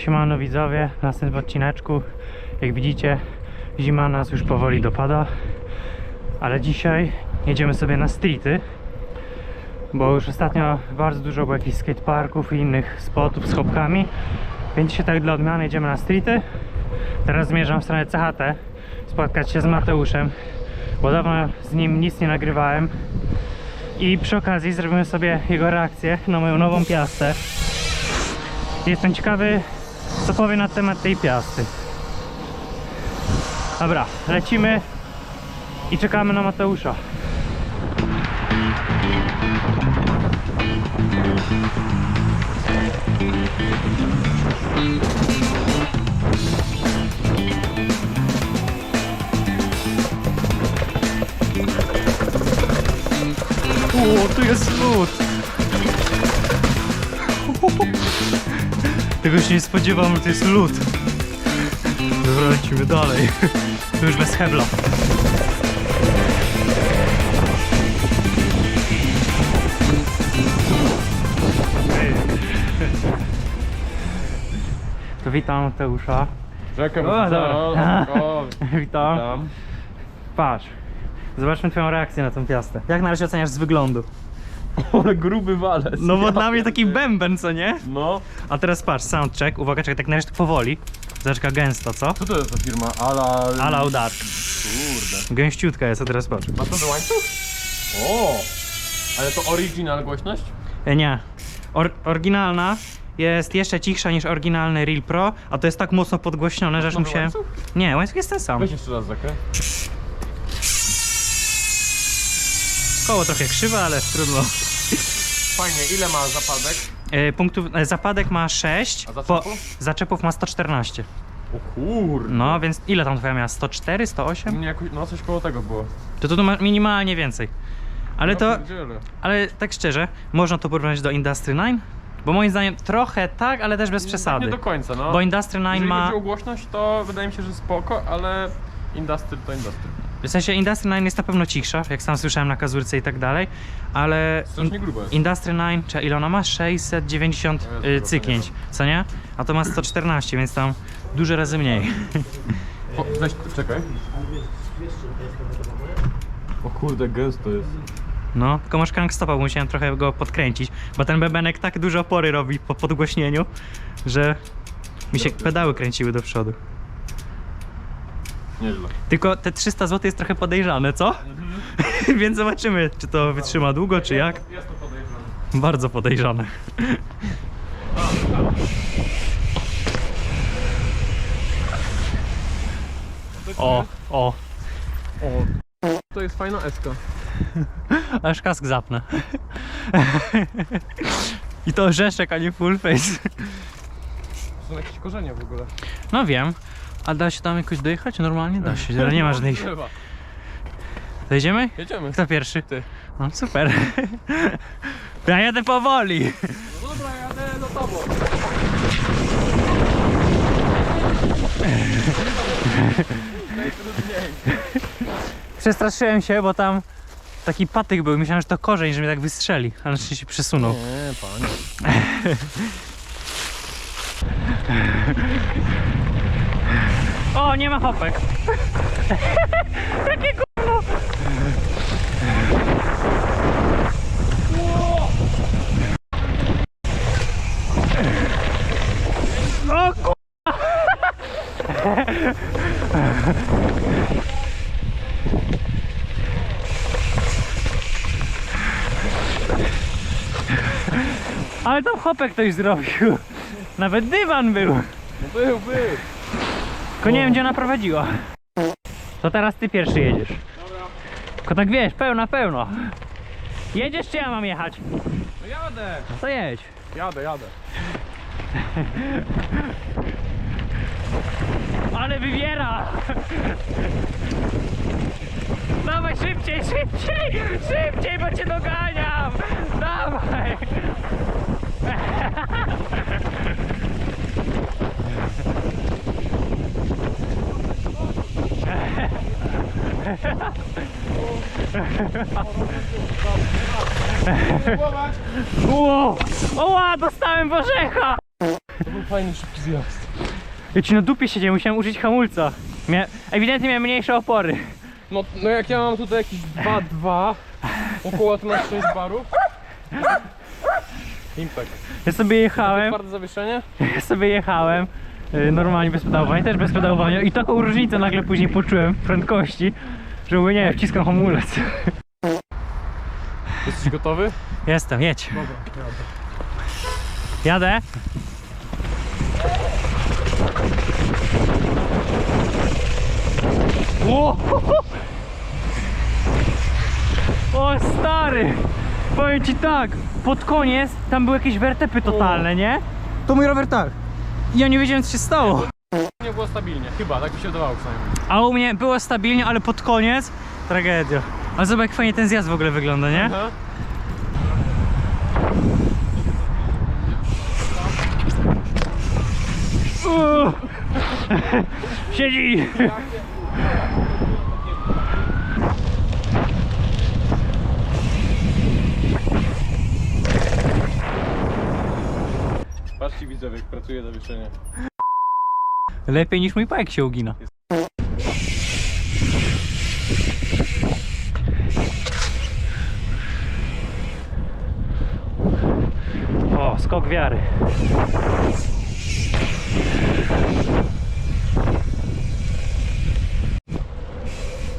Siemano widzowie, w następnym odcineczku. Jak widzicie, zima nas już powoli dopada. Ale dzisiaj jedziemy sobie na streety. Bo już ostatnio bardzo dużo było jakichś skateparków i innych spotów z chłopkami. Więc dzisiaj tak dla odmiany jedziemy na streety. Teraz zmierzam w stronę CHT. Spotkać się z Mateuszem. Bo dawno z nim nic nie nagrywałem. I przy okazji zrobimy sobie jego reakcję na moją nową piastę. Jestem ciekawy, co powie na temat tej piasty. Dobra, lecimy i czekamy na Mateusza. Tego się nie spodziewam, że to jest lód. Dobra, lecimy dalej. To już bez hebla. To witam Mateusza. Czekam, O, dobra. o, Witam. tam. Patrz. Zobaczmy twoją reakcję na tą piastę. Jak na razie oceniasz z wyglądu? Ale gruby walec. No bo Ja dla mnie taki bęben, co nie? No. A teraz patrz, soundcheck. Uwaga, czekaj, tak na razie tak powoli. Zaczeka gęsto, co? Co to jest za firma? Ala... Ala Dark. Kurde. Gęściutka jest, a teraz patrz. Ma to do łańcuch? O! Ale to original głośność? E, nie. Or oryginalna jest jeszcze cichsza niż oryginalny Real Pro, a to jest tak mocno podgłośnione, że aż to musiałem... łańcuch? Nie, łańcuch jest ten sam. Weź jeszcze raz zakę. Koło trochę krzywe, ale trudno. Fajnie, ile ma zapadek? E, punktów, e, zapadek ma 6, A zaczepów? zaczepów ma 114. O kurde. No, więc ile tam twoja miała? 104, 108? Mnie jakoś, no coś koło tego było. To tu ma minimalnie więcej. Ale Ja to, pierdzielę. ale tak szczerze, można to porównać do Industry 9? Bo moim zdaniem trochę tak, ale też bez przesady. Nie do końca, no. Bo Industry 9 Jeżeli ma... chodzi o głośność, to wydaje mi się, że spoko, ale Industry to Industry. W sensie Industry 9 jest na pewno cichsza, jak sam słyszałem na kazurce i tak dalej, ale Strasznie gruba jest. Industry 9, czy ile ona ma? 690 O Jezu, y, tego cyknięć, co nie? A to ma 114, więc tam duże razy mniej. O, weź, czekaj. O kurde, gęsto jest. No, tylko masz crankstopa, bo musiałem trochę go podkręcić, bo ten bebenek tak dużo opory robi po podgłośnieniu, że mi się pedały kręciły do przodu. Nieźle. Tylko te 300 zł jest trochę podejrzane, co? Więc zobaczymy, czy to wytrzyma długo, czy jak. Jest to podejrzane. Bardzo podejrzane. O, o, O, to jest fajna eska. aż kask zapnę. I to rzeszek, a nie full face. Są jakieś korzenie w ogóle. No wiem. A da się tam jakoś dojechać? Normalnie da się, ale nie ma żadnych... Chyba. Dojedziemy? Jedziemy. Kto pierwszy? Ty. No super. Ja jadę powoli. No dobra, jadę za tobą. Przestraszyłem się, bo tam taki patyk był. Myślałem, że to korzeń, że mnie tak wystrzeli, ale szczęście się przesunął. Nie, panie. O, nie ma hopek. Jakie gówno. O ku... Ale tam hopek ktoś zrobił. Nawet dywan był. Był, był. Tylko nie wiem, gdzie ona prowadziła. To teraz ty pierwszy jedziesz. Dobra. Tylko tak wiesz, pełna, pełno. Jedziesz czy ja mam jechać? No jadę. No to jedź. Jadę, jadę. Ale wybiera! Dawaj szybciej, szybciej! Szybciej, bo cię doganiam! Dawaj! Wow! Oła, dostałem w orzecha! To był fajny, szybki zjazd. Ja ci na dupie siedziałem, musiałem użyć hamulca. Mia... Ewidentnie miałem mniejsze opory. No, no jak ja mam tutaj jakieś 2-2, około to masz 6 barów. Impact. Ja sobie jechałem, Twarde zawieszenie? ja sobie jechałem. Y, Normalnie bez pedałowania, też bez pedałowania i taką różnicę nagle później poczułem w prędkości, że mówię, nie, wciskam hamulec. Jesteś gotowy? Jestem, jedź. Dobra, jadę. Jadę. O, o stary! Powiem ci tak, pod koniec tam były jakieś wertepy totalne, nie? To mój rower tak. I ja nie wiedziałem co się stało. Nie było stabilnie, chyba, tak mi się wydawało przynajmniej. A u mnie było stabilnie, ale pod koniec tragedia. Ale zobacz jak fajnie ten zjazd w ogóle wygląda, nie? Aha. Uuu. Siedzi! Widzowie, jak pracuje zawieszenie. Lepiej niż mój pajek się ugina. O, skok wiary.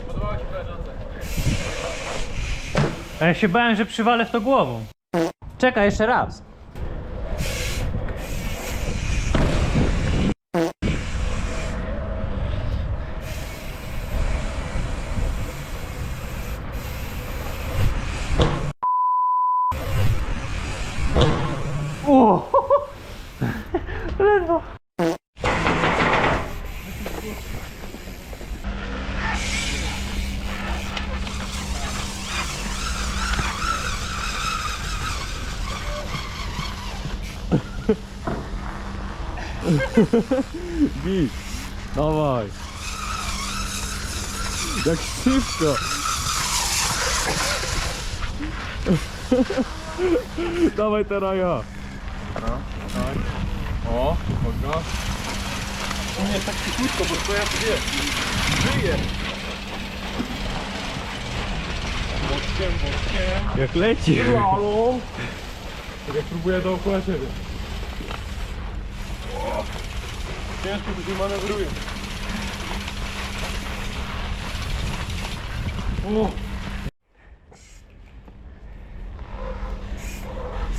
Podobało? A ja się bałem, że przywalę w to głową. Czekaj, jeszcze raz. Ledwo. Git. Dawaj. Jak szybko. Dawaj teraz ja. No, dawaj. O, uwaga. U mnie tak cichutko, bo to ja sobie żyję. Bokiem, bokiem. Jak leci. Halo. Tak jak próbuję dookoła siebie. Ciężko tu się manewruje. O!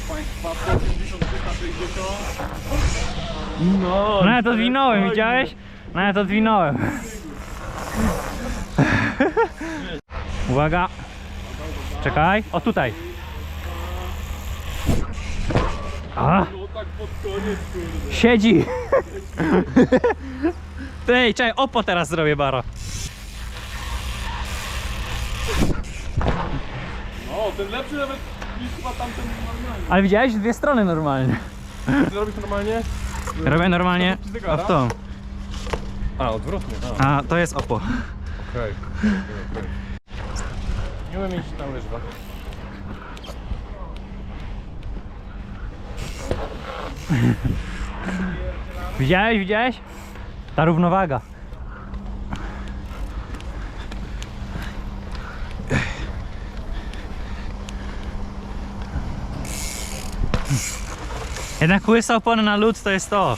Państwa 150 60 No, Nawet odwinąłem, widziałeś? Nawet odwinąłem. Uwaga. Czekaj. O tutaj. A, No tak pod koniec, kurde. siedzi. Tej, czekaj, opo teraz zrobię bara. No, ten lepszy nawet niż chyba tamten normalnie. Ale widziałeś? Dwie strony normalnie. Ty robisz normalnie? Robię normalnie, a w tą. A, odwrotnie. A, A, to jest opo. okej. Jeździć na łyżwach. Widziałeś, widziałeś? Ta równowaga. Jednak łysa opony na lód to jest to.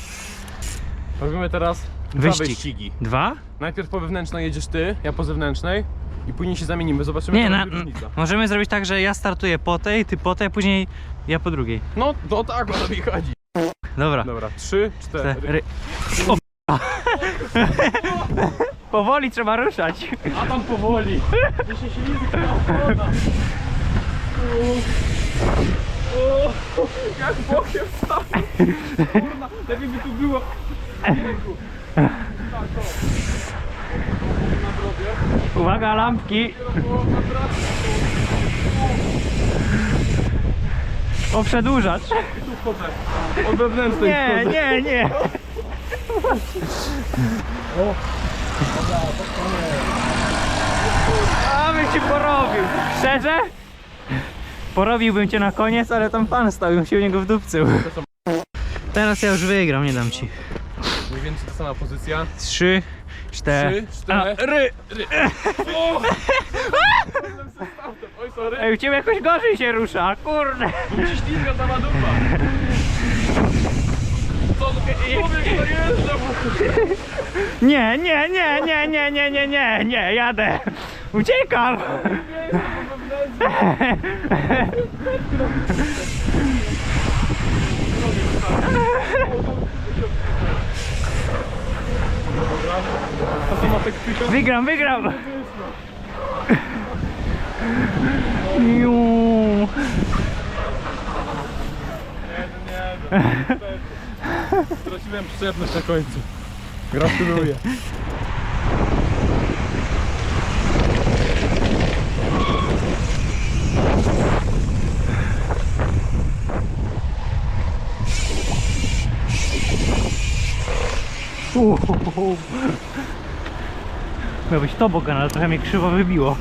Robimy teraz dwa Wyścig. wyścigi. Dwa? Najpierw po wewnętrznej jedziesz ty, ja po zewnętrznej i później się zamienimy, zobaczymy Nie, na, będzie różnica. możemy zrobić tak, że ja startuję po tej, ty po tej, a później ja po drugiej. No, to tak o to mi chodzi. Dobra. Dobra, trzy, cztery. O, Powoli trzeba ruszać. A tam powoli. Jeszcze się nie zgrała. Jak bokiem stał. Kurna, lepiej by tu było. Jejku. Tak, to. Na drobie. Uwaga, lampki. Pracy. O, przedłużacz. Tu wchodzę. Od wewnętrznej Nie, wchodzę. nie, nie. A bym ci porobił. Szczerze? Porobiłbym cię na koniec, ale tam pan stał i się u niego wdupcył. Teraz ja już wygram, nie dam ci. Mniej więcej ta sama pozycja. Trzy, cztery. Trzy, cztery. O! Oj, sorry. Ej, u ciebie jakoś gorzej się rusza, kurde. Ci ślizga sama dupa. Co człowiek jest? Nie, nie, nie, nie, nie, nie, nie, nie, nie, jadę. Uciekam. To są matek kwika. Wygram, wygram. Ju. Straciłem przyczepność na końcu. Gratuluję. Miał być tobogan, ale trochę mnie krzywo wybiło.